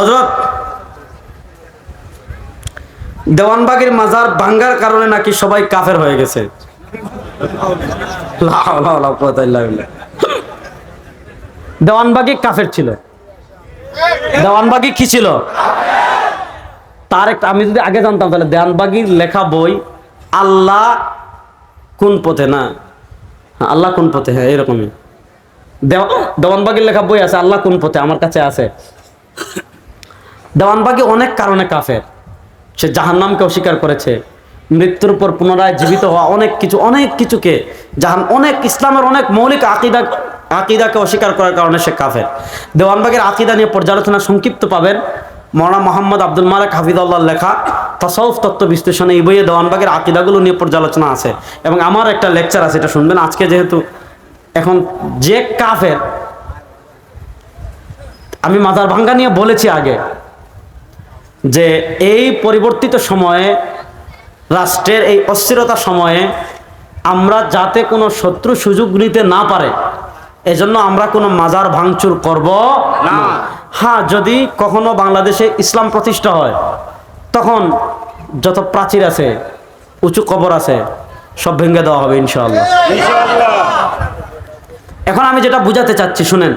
হজরত দেওয়ানবাগের মাজার ভাঙ্গার কারণে নাকি সবাই কাফের হয়ে গেছে। দেওয়ানবাগি কাফের ছিল। দেওয়ানবাগি কি ছিল? তার একটা আমি যদি আগে জানতাম তাহলে দেওয়ানবাগির লেখা বই আল্লাহ কোন পথে না? হ্যাঁ, আল্লাহ কোন পথে? হ্যাঁ এরকমই। দেওয়া- দেওয়ানবাগির লেখা বই আছে আল্লাহ কোন পথে? আমার কাছে আছে। দেওয়ানবাগি অনেক কারণে কাফের। সে জাহান্নামকে অস্বীকার করেছে। মৃত্যুর পর পুনরায় জীবিত হওয়া অনেক কিছু, অনেক কিছুকে জাহান, অনেক ইসলামের অনেক মৌলিক আকিদা আকিদাকে অস্বীকার করার কারণে সে কাফের। দেওয়ানবাগের আকিদা নিয়ে পর্যালোচনা সংক্ষিপ্ত পাবেন। মৌলানা মোহাম্মদ আব্দুল মালিক হাফিদুল্লাহ লেখা তসৌফ তত্ত্ব বিশ্লেষণে এই বইয়ে দেওয়ানবাগের আকিদাগুলো নিয়ে পর্যালোচনা আছে। এবং আমার একটা লেকচার আছে, এটা শুনবেন। আজকে যেহেতু এখন যে কাফের, আমি মাজার ভাঙ্গা নিয়ে বলেছি আগে যে এই পরিবর্তিত সময়ে রাষ্ট্রের এই অস্থিরতার সময়ে আমরা যাতে কোনো শত্রু সুযোগ নিতে না পারে এজন্য আমরা কোনো মাজার ভাঙচুর করব না। হ্যাঁ যদি কখনো বাংলাদেশে ইসলাম প্রতিষ্ঠা হয় তখন যত প্রাচীর আছে উঁচু কবর আছে সব ভেঙে দেওয়া হবে ইনশাআল্লাহ। এখন আমি যেটা বুঝাতে চাচ্ছি শুনেন।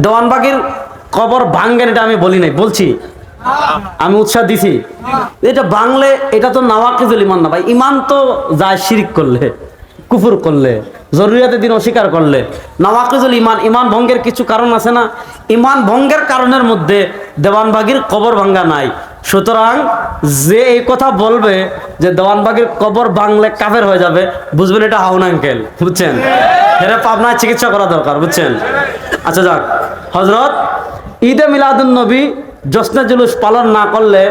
দেওয়ানবাগের কবর ভাঙ্গেন এটা আমি বলি নাই, বলছি। আমি উৎসাহ দিছি। এটা বাংলে এটা তো নাওয়াকিজুল ইমান না ভাই ইমান তো যায় শিরিক করলে, কুফুর করলে, জরুরিয়াতের দিন অস্বীকার করলে। নওয়াকিজুল ইমান ইমান ভঙ্গের কিছু কারণ আছে না? ইমান ভঙ্গের কারণের মধ্যে দেওয়ানবাগির কবর ভাঙ্গা নাই। সুতরাং যে এই কথা বলবে যে দেওয়ানবাগির কবর বাংলে কাফের হয়ে যাবে, বুঝবেন এটা হাউন আঙ্কেল, বুঝছেন? এরা পাবনায় চিকিৎসা করা দরকার, বুঝছেন? আচ্ছা যাক হজরত ঈদে মিলাদুন নবী জশ্নে জুলুস পালন না করলে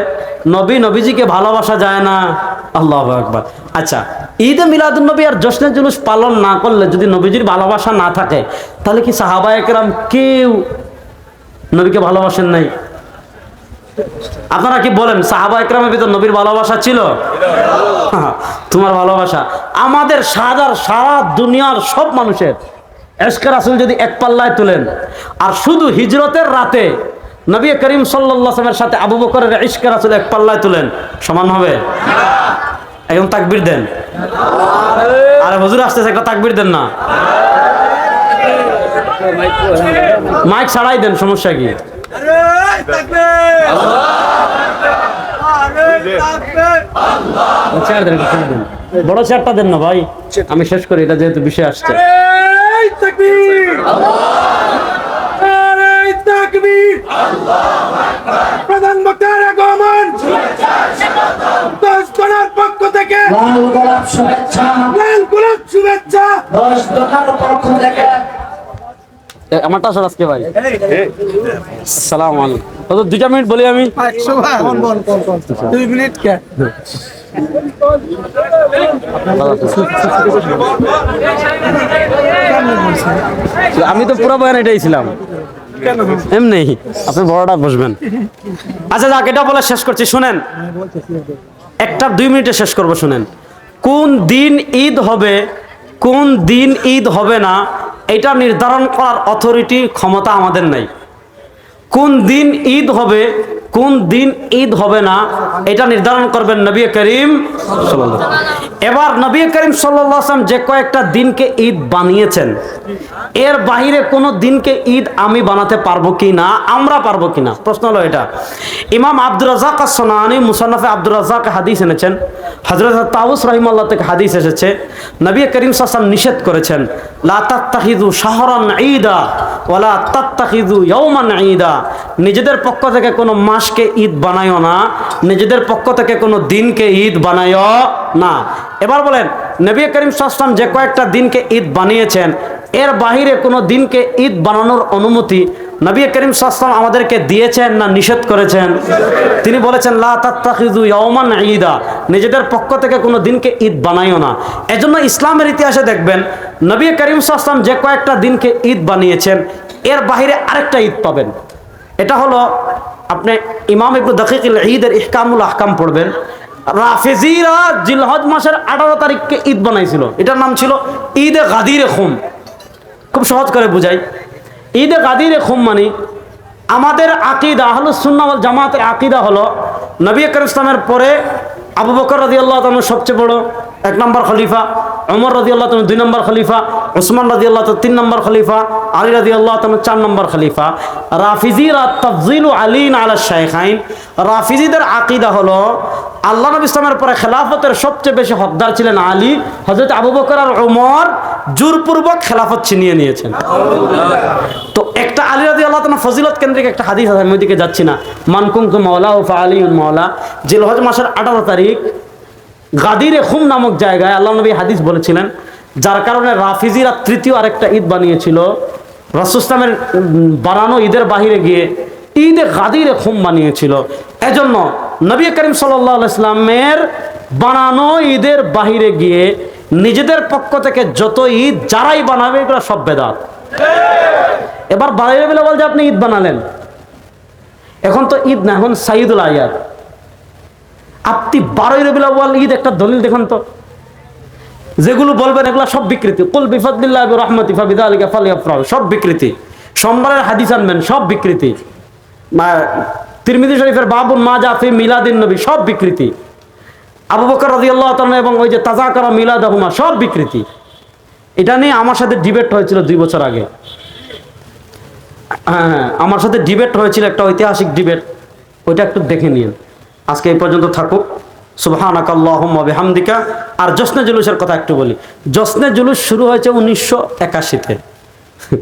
নবী নবীজিকে ভালোবাসা যায় না। আল্লাহ একবার আচ্ছা ঈদে মিলাদুন নবী আর জশ্নে জুলুস পালন না করলে যদি নবীজির ভালোবাসা না থাকে তাহলে কি সাহাবা একরাম কেউ নবীকে ভালোবাসেন নাই? আপনারা কি বলেন সাহাবা একরামের ভিতর নবীর ভালোবাসা ছিল। তোমার ভালোবাসা। আমাদের সাদার সারা দুনিয়ার সব মানুষের এসকার আসল যদি এক পাল্লায় তুলেন আর শুধু হিজরতের রাতে নবী করিম সাল্লামের সাথে আবু বকরের ইস্কার আসল এক পাল্লায় তুলেন সমান হবে একদম তাকবির দেন আরে হুজুর আসতেছে একটা তাকবির দেন না মাইক ছাড়াই দেন সমস্যা কি। বড় চেয়ারটা দেন না ভাই আমি শেষ করি এটা যেহেতু বিষয় আসছে তাকবীর। এই তাকবীর। প্রধান বক্তার আগমন। দশ জনের পক্ষ থেকে। লাল গোলাপ শুভেচ্ছা। লাল গোলাপ শুভেচ্ছা। দশ দোকান পক্ষ থেকে। আমারটা আসলে আজকে ভাই। সালাম আলাইকুম। তো দুইটা মিনিট বলি আমি। দুই মিনিট কে? আমি তো পুরো বয়ান এটাই ছিলাম। এমনি, আপনি বড়টা বসবেন। আচ্ছা যাক, এটা বলে শেষ করছি। শুনেন, একটা দুই মিনিটে শেষ করব, শুনেন। কোন দিন ঈদ হবে, কোন দিন ঈদ হবে না, এটা নির্ধারণ করার অথরিটি ক্ষমতা আমাদের নাই। কোন দিন ঈদ হবে কোন দিন ঈদ হবে না, এটা নির্ধারণ করবেন নবী করিম এবার নবী করিম আলাইহি যে কয়েকটা দিনকে ঈদ বানিয়েছেন, এর বাহিরে কোনো দিনকে ঈদ আমি বানাতে পারব কি না, আমরা পারব কি না? প্রশ্ন হলো এটা। ইমাম আব্দুর রাজাক সোনানি মুসান্নফে আব্দুর রাজাক হাদিস এনেছেন হজরত তাউস রহিমাল্লাহ থেকে হাদিস এসেছে, নবী করিম সাল্লাম নিষেধ করেছেন, লা তাত্তাখিদু শাহরান ঈদা ওয়ালা তাত্তাখিদু ইয়াওমান ঈদা। নিজেদের পক্ষ থেকে কোনো মাসকে ঈদ বানায়ও না, নিজেদের পক্ষ থেকে কোনো দিনকে ঈদ বানায়ও না। এবার বলেন, নবী করিম সাল্লাম যে কয়েকটা দিনকে ঈদ বানিয়েছেন, এর বাহিরে কোনো দিনকে ঈদ বানানোর অনুমতি নবী করিম সাল্লাম আমাদেরকে দিয়েছেন না নিষেধ করেছেন? তিনি বলেছেন, লা ঈদা। নিজেদের পক্ষ থেকে কোনো দিনকে ঈদ বানাইও না। এজন্য ইসলামের ইতিহাসে দেখবেন, নবী করিম সাল্লাম যে কয়েকটা দিনকে ঈদ বানিয়েছেন, এর বাহিরে আরেকটা ঈদ পাবেন। এটা হলো, আপনি ইমাম ইবনু দাকিকুল ঈদের ইহকামুল আহকাম পড়বেন। রাফেজিরা জিলহজ মাসের আঠারো তারিখকে ঈদ বানাইছিল। এটার নাম ছিল ঈদ এ গাদির খুব সহজ করে বুঝাই। ঈদে গাদিরে খুম মানে আমাদের আকিদা হলো সুন্নাহ ওয়াল জামাতের আকিদা হলো, নবী করিম ইসলামের পরে আবু বকর রাজি আল্লাহ সবচেয়ে বড়, এক নম্বর খলিফা অমর রাজি আল্লাহ দুই নম্বর খলিফা ওসমান রাদিয়াল্লাহু তাআলা তিন নম্বর খলিফা, আলী রাদিয়াল্লাহু তাআলা চার নম্বর খলিফা। রাফিজিরা তাফজিলু আলীন আলা শাইখাইন। রাফিজিদের আকিদা হলো, আল্লাহ নবী ইসলামের পরে খেলাফতের সবচেয়ে বেশি হকদার ছিলেন আলী। হযরত আবু বকর আর ওমর জোরপূর্বক খেলাফত ছিনিয়ে নিয়েছেন। তো একটা আলী রাদি আল্লাহ ফজিলত কেন্দ্রিক একটা হাদিস আছে, আমি ওইদিকে যাচ্ছি না। মানকুম তু মাওলা ও আলী মাওলা। জিলহজ মাসের আঠারো তারিখ, গাদিরে খুম নামক জায়গায় আল্লাহ নবী হাদিস বলেছিলেন যার কারণে রাফিজিরা তৃতীয় আরেকটা ঈদ বানিয়েছিল। রাসুসলামের বানানো ঈদের বাহিরে গিয়ে ঈদে গাদিরে খুম বানিয়েছিল। এজন্য নবী করিম সাল্লাহ ইসলামের বানানো ঈদের বাহিরে গিয়ে নিজেদের পক্ষ থেকে যত ঈদ যারাই বানাবে, এগুলো সব বেদাত। এবার বাড়ির বেলা বল যে আপনি ঈদ বানালেন। এখন তো ঈদ না, এখন সাইদুল আয়াত। আপনি বারোই রবিলা বল ঈদ একটা দলিল দেখুন তো। যেগুলো বলবেন এগুলো সব বিকৃতি। কুল বিফাদিল্লাহ রহমতি ফাবিদা আলিকা ফালিয়াফরাল সব বিকৃতি। সোমবারের হাদিস আনবেন সব বিকৃতি। তিরমিদি শরীফের বাবুন মা জাফি মিলাদিন নবী সব বিকৃতি। আবু বকর রাদিয়াল্লাহু তাআলা এবং ওই যে তাজা করা মিলাদাহুমা সব বিকৃতি। এটা নিয়ে আমার সাথে ডিবেট হয়েছিল দুই বছর আগে। হ্যাঁ হ্যাঁ আমার সাথে ডিবেট হয়েছিল একটা ঐতিহাসিক ডিবেট। ওইটা একটু দেখে নিন। আজকে এই পর্যন্ত থাকুক। সুবহানাক আল্লাহুম্মা বিহামদিকা। আর জশ্নে জুলুসের কথা একটু বলি। জশ্নে জুলুস শুরু হয়েছে উনিশশো একাশিতে।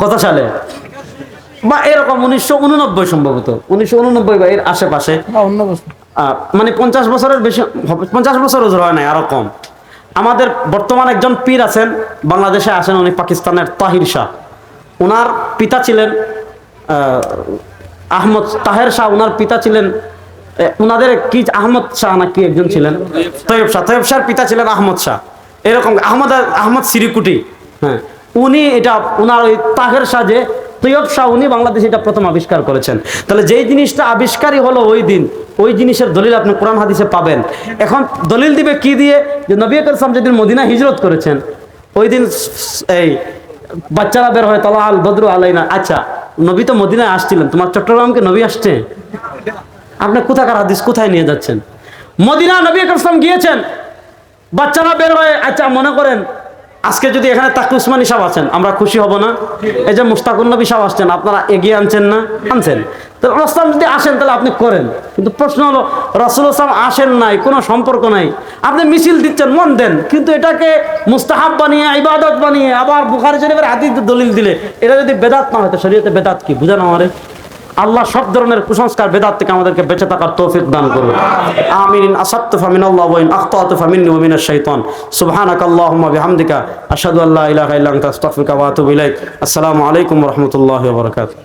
কত সালে? বা এরকম উনিশশো উননব্বই সম্ভবত। উনিশশো উননব্বই বা এর আশেপাশে। মানে পঞ্চাশ বছরের বেশি পঞ্চাশ বছর ওজোর হয় নাই আরও কম। আমাদের বর্তমান একজন পীর আছেন বাংলাদেশে আসেন উনি পাকিস্তানের তাহির শাহ। ওনার পিতা ছিলেন আহ, আহমদ তাহের শাহ। ওনার পিতা ছিলেন ওনাদের কি, আহমদ শাহ না কি একজন ছিলেন? তৈব শাহ। তৈব শাহর পিতা ছিলেন আহমদ শাহ। এরকম আহমদ আহমদ সিরিকুটি হ্যাঁ। উনি এটা ওনার ওই তাহের শাহ যে, তৈয়ব শাহ, উনি বাংলাদেশে এটা প্রথম আবিষ্কার করেছেন। তাহলে যেই জিনিসটা আবিষ্কারই হলো ওই দিন, ওই জিনিসের দলিল আপনি কোরআন, হাদিসে পাবেন। এখন দলিল দিবে কি দিয়ে? যে নবী আকরম যেদিন মদিনা হিজরত করেছেন, ওই দিন এই বাচ্চারা বের হয় তালা আল বদরু, আলাইনা। আচ্ছা নবী তো মদিনায় আসছিলেন। তোমার চট্টগ্রামকে নবী আসছে? আপনি কোথাকার হাদিস কোথায় নিয়ে যাচ্ছেন? মদিনা নবী আকরম গিয়েছেন, বাচ্চারা বের হয়ে আচ্ছা মনে করেন, আজকে যদি এখানে তাকি উসমানী সাহেব আছেন, আমরা খুশি হব না? এই যে মুস্তাকুর নবী সাহেব আসছেন, আপনারা এগিয়ে আনছেন না? আনছেন। তো রসলাম যদি আসেন, তাহলে আপনি করেন। কিন্তু প্রশ্ন হলো, রসুল ইসলাম আসেন নাই, কোনো সম্পর্ক নাই। আপনি মিছিল দিচ্ছেন, মন দেন, কিন্তু এটাকে মুস্তাহাব বানিয়ে, ইবাদত বানিয়ে, আবার বুখারি শরীফের হাদিস দলিল দিলে, এটা যদি বেদাত না হয়, তো শরীয়তে বেদাত কি? বুঝানো আমারে। আল্লাহ সব ধরনের কুসংস্কার, বেদাত থেকে আমাদেরকে বেঁচে থাকার তৌফিক দান করুন। আমিন। আসাত্ত ফামিন আল্লাহ ওয়াইন আখতাতু ফামিন্নি ওয়া মিনাশ শাইতান। সুবহানাক আল্লাহুম্মা বিহামদিকা। আশহাদু আল্লা ইলাহা ইল্লা আনতা আস্তাগফিরুকা ওয়া আতুবু ইলাইক। আসসালামু আলাইকুম ওয়া রাহমাতুল্লাহি ওয়া বারাকাতুহু।